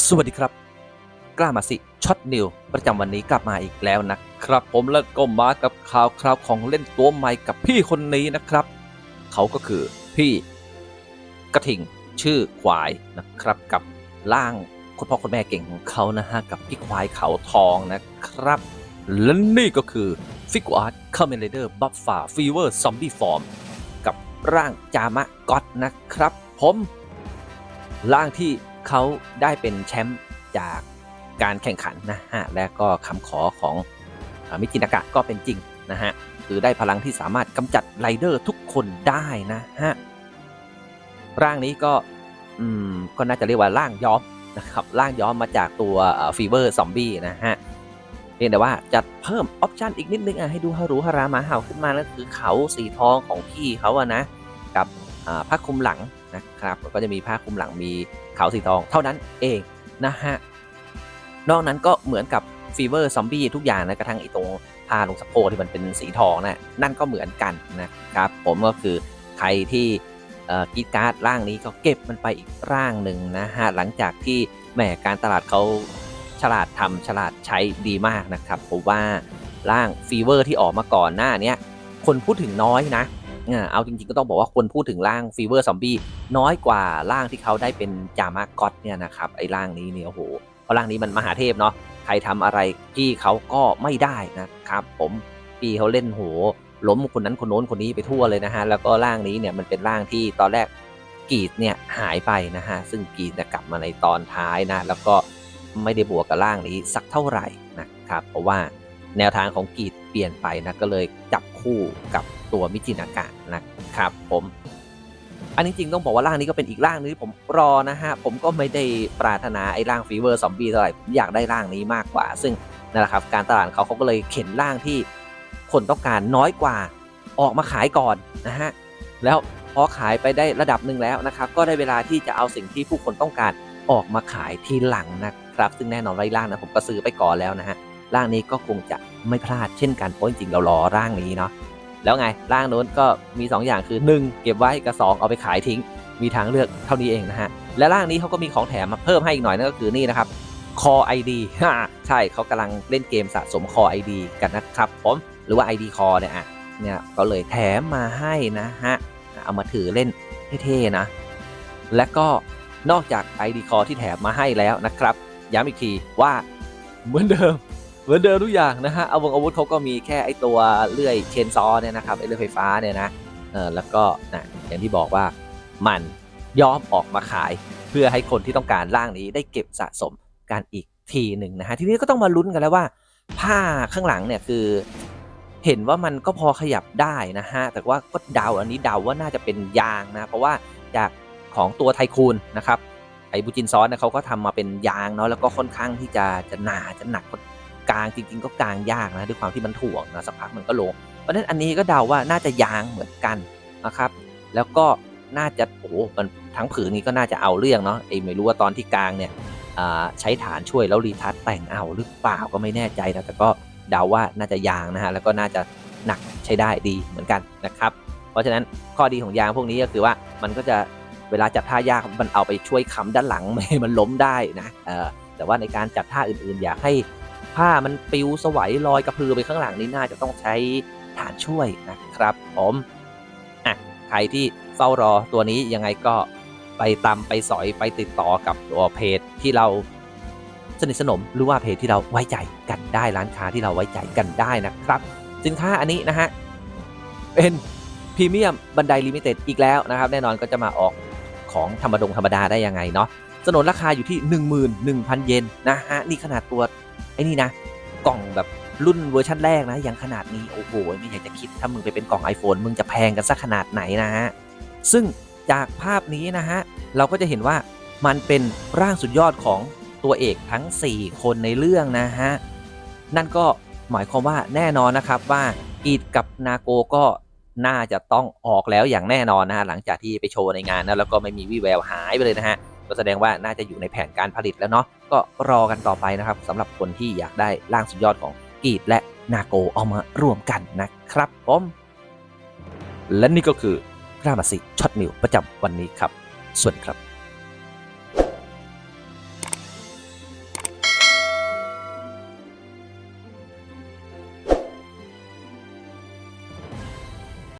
สวัสดีครับ กล้ามาสิช็อตนิวประจำวันนี้กลับมาอีกแล้วนะครับ ผมและก็มากับข่าวคราวของเล่นตัวใหม่กับพี่คนนี้นะครับ เขาก็คือพี่ กระทิงชื่อควายนะครับกับร่างคุณพ่อคุณแม่เก่งของเขานะฮะกับพี่ควายเขาทองนะครับและนี่ก็คือฟิกอาร์ตคาเมนเดอร์บัฟฟาฟีเวอร์ซอมบี้ฟอร์มกับร่างจามะก็อตนะครับ ผมร่างที่ เขาได้เป็นแชมป์จากการแข่งขันนะฮะและก็คำขอของอมิจินากะก็เป็นจริงนะฮะคือได้พลังที่สามารถกำจัดไรเดอร์ทุกคนได้นะฮะร่างนี้ก็อืมก็น่าจะเรียกว่าร่างย้อมนะครับร่างย้อมมาจากตัวฟีเวอร์ซอมบี้นะฮะเพียงแต่ว่าจะเพิ่มออปชันอีกนิดนึงอะให้ดูฮารุฮารามาเห่าขึ้นมานั่นคือเขาสีทองของพี่เขาอะนะ กับผ้าคลุมหลัง นะครับก็จะมีผ้าคลุมหลังมีเขาสีทอง เท่านั้นเองนะฮะนอกนั้นก็เหมือนกับฟีเวอร์ซอมบี้ทุกอย่างนะกระทั่งไอ้ตรงผ้าลงสะโพกที่มันเป็นสีทองนะนั่นก็เหมือนกันนะครับ ผมก็คือใครที่กีดการ์ดร่างนี้ก็เก็บมันไปอีกร่างหนึ่งนะฮะหลังจากที่แหมการตลาดเขาฉลาดทำฉลาดใช้ดีมากนะครับผมว่าร่างฟีเวอร์ที่ออกมาก่อนหน้าเนี้ยคนพูดถึงน้อยนะ เอาจริงๆก็ต้องบอกว่าคนพูดถึงร่างฟีเวอร์ซอมบี้น้อยกว่าร่างที่เขาได้เป็นจามาก็อตเนี่ยนะครับไอ้ร่างนี้เนี่ยโอ้โหเพราะร่างนี้มันมหาเทพเนาะใครทำอะไรพี่เขาก็ไม่ได้นะครับผมพี่เขาเล่นโหล้มคนนั้นคนโน้นคนนี้ไปทั่วเลยนะฮะแล้วก็ร่างนี้เนี่ยมันเป็นร่างที่ตอนแรกกีดเนี่ยหายไปนะฮะซึ่งกีดเนี่ยกลับมาในตอนท้ายนะแล้วก็ไม่ได้บวกกับร่างนี้สักเท่าไหร่นะครับเพราะว่าแนวทางของกีดเปลี่ยนไปนะก็เลยจับคู่กับ ตัวมิจินากะนะครับผมอันนี้จริงต้องบอกว่าร่างนี้ก็เป็นอีกร่างนึงที่ผมรอนะฮะ ผมก็ไม่ได้ปรารถนาไอ้ร่างฟีเวอร์ซอมบี้เท่าไหร่ผมอยากได้ร่างนี้มากกว่า ซึ่งนั่นแหละครับการตลาดเขาเขาก็เลยเข็นร่างที่คนต้องการน้อยกว่าออกมาขายก่อนนะฮะแล้วพอขายไปได้ระดับหนึ่งแล้วนะครับ ก็ได้เวลาที่จะเอาสิ่งที่ผู้คนต้องการออกมาขายทีหลังนะครับ ซึ่งแน่นอนไอ้ร่างนะผมก็ซื้อไปก่อนแล้วนะฮะร่างนี้ก็คงจะไม่พลาดเช่นกันเพราะจริงๆเรารอร่างนี้เนาะ แล้วไงร่างโน้นก็มี 2 อย่างคือ 1 เก็บไว้กับ 2 เอาไปขายทิ้ง มีทางเลือกเท่านี้เองนะฮะ และร่างนี้เขาก็มีของแถมมาเพิ่มให้อีกหน่อยนั่นก็คือนี่นะครับ Core ID ฮ่าใช่เขากำลังเล่นเกมสะสม Core ID กันนะครับผมหรือว่า ID Core เนี่ยอะเนี่ยก็เลยแถมมาให้นะฮะเอามาถือเล่นเท่ๆนะ และก็นอกจาก ID Core ที่แถมมาให้แล้วนะครับ ย้ำอีกทีว่าเหมือนเดิม เหมือนเดิมทุกอย่างนะฮะอาวงอาวุธเขาก็มีแค่ไอตัวเลื่อยเชนซอเนี่ยนะครับไอเลื่อยไฟฟ้าเนี่ยนะเออแล้วก็นะอย่างที่บอกว่ามันย้อมออกมาขายเพื่อให้คนที่ต้องการร่างนี้ได้เก็บสะสมกันอีกทีหนึ่งนะฮะทีนี้ก็ต้องมาลุ้นกันแล้วว่า ผ้าข้างหลังเนี่ยคือ เห็นว่ามันก็พอขยับได้นะฮะแต่ว่าก็เดาอันนี้เดาว่าน่าจะเป็นยางนะ เพราะว่าจากของตัวไทคูนนะครับไอบูจินซอสเนี่ยเขาก็ทำมาเป็นยางเนาะแล้วก็ค่อนข้างที่จะจะหนาจะหนัก กลางจริง ๆ ก็กลางยากนะด้วยความที่มันถ่วงนะสักพักมันก็ลง เพราะฉะนั้นอันนี้ก็เดาว่าน่าจะยางเหมือนกันนะครับ แล้วก็น่าจะโอ้โหมันทั้งผืนนี้ก็น่าจะเอาเรื่องเนาะไอ้ไม่รู้ว่าตอนที่กลางเนี่ยใช้ฐานช่วยแล้วรีทัชแต่งเอาหรือเปล่าก็ไม่แน่ใจนะแต่ก็เดาว่าน่าจะยางนะฮะแล้วก็น่าจะหนักใช้ได้ดีเหมือนกันนะครับ เพราะฉะนั้นข้อดีของยางพวกนี้ก็คือว่ามันก็จะเวลาจับท่ายากมันเอาไปช่วยค้ำด้านหลังไม่ให้มันล้มได้นะแต่ว่าในการจับท่าอื่นๆ อยากให้ ผ้ามันปิวสวัยลอยกระพือไปข้างหลังนี้น่าจะต้องใช้ฐานช่วยนะครับผมอะใครที่เฝ้ารอตัวนี้ยังไงก็ไปตามไปสอยไปติดต่อกับตัวเพจที่เราสนิทสนมหรือว่าเพจที่เราไว้ใจกันได้ร้านค้าที่เราไว้ใจกันได้นะครับ สินค้าอันนี้นะฮะเป็นพรีเมียมบันไดลิมิเต็ดอีกแล้วนะครับ แน่นอนก็จะมาออกของธรรมดงธรรมดาได้ยังไงเนาะสนนราคาอยู่ที่ 11,000 เยนนะฮะนี่ขนาดตัว ไอ้นี่นะ กล่องแบบรุ่นเวอร์ชันแรกนะยังขนาดนี้โอ้โหไม่อยากจะคิดถ้ามึงไปเป็นกล่อง iPhone มึงจะแพงกันสักขนาดไหนนะฮะซึ่งจากภาพนี้นะฮะเราก็จะเห็นว่ามันเป็นร่างสุดยอดของตัวเอกทั้ง 4 คนในเรื่องนะฮะนั่นก็หมายความว่าแน่นอนนะครับว่าอีดกับนาโกก็น่าจะต้องออกแล้วอย่างแน่นอนนะฮะหลังจากที่ไปโชว์ในงานนะแล้วก็ไม่มีวี่แววหายไปเลยนะฮะ ก็แสดงว่าน่าจะอยู่ในแผนการผลิตแล้วเนาะก็รอกันต่อไปนะครับสำหรับคนที่อยากได้ร่างสุดยอดของกีดและนาโกเอามารวมกันนะครับผมและนี่ก็คือรามาสิช็อตนิวประจำวันนี้ครับสวัสดีครับ